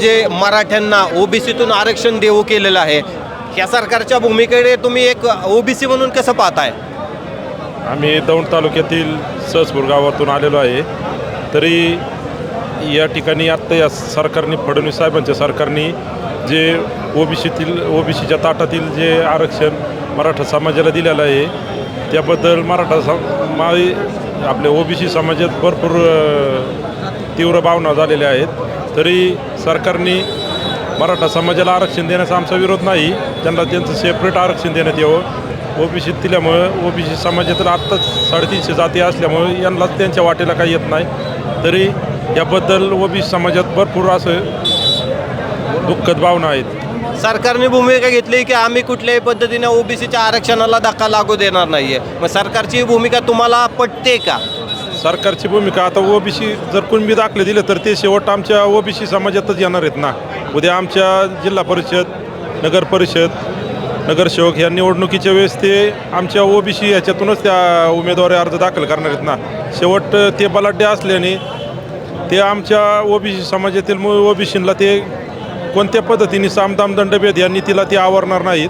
जे मराठ्यांना ओबीसीतून आरक्षण देऊ केलेलं आहे या सरकारच्या भूमिकेकडे तुम्ही एक ओबीसी म्हणून कसं पाहताय? आम्ही दौंड तालुक्यातील ससपूर गावातून आलेलो आहे. तरी या ठिकाणी आत्ता या सरकारने फडणवीस साहेबांच्या सरकारने जे ओबीसीतील ओबीसीच्या ताटातील जे आरक्षण मराठा समाजाला दिलेलं आहे त्याबद्दल मराठा समा मा आपल्या ओबीसी समाजात भरपूर तीव्र भावना झालेल्या आहेत. तरी सरकारने मराठा समाजाला आरक्षण देण्याचा आमचा विरोध नाही. त्यांना त्यांचं सेपरेट आरक्षण देण्यात यावं. ओबीसीत दिल्यामुळं ओबीसी समाजातील आत्ताच साडेतीनशे जाती असल्यामुळे यांनाच त्यांच्या वाटेला काही येत नाही. तरी याबद्दल ओबीसी समाजात भरपूर असं दुःखद भावना आहेत. सरकारने भूमिका घेतली की आम्ही कुठल्याही पद्धतीने ओबीसीच्या आरक्षणाला धक्का लागू देणार नाही आहे मग सरकारची भूमिका तुम्हाला पटते का? सरकारची भूमिका आता ओबीसी जर कुणबी दाखले दिले तर ते शेवट आमच्या ओबीसी समाजातच येणार आहेत ना. उद्या आमच्या जिल्हा परिषद नगर परिषद नगरसेवक या निवडणुकीच्या वेळेस ते आमच्या ओबीसी याच्यातूनच त्या उमेदवारी अर्ज दाखल करणार आहेत ना. शेवट ते बलाढ्य असल्याने ते आमच्या ओबीसी समाजातील ओबीसीला ते कोणत्या पद्धतीने सामदाम दंडभेद या नीतीला ते आवरणार नाहीत.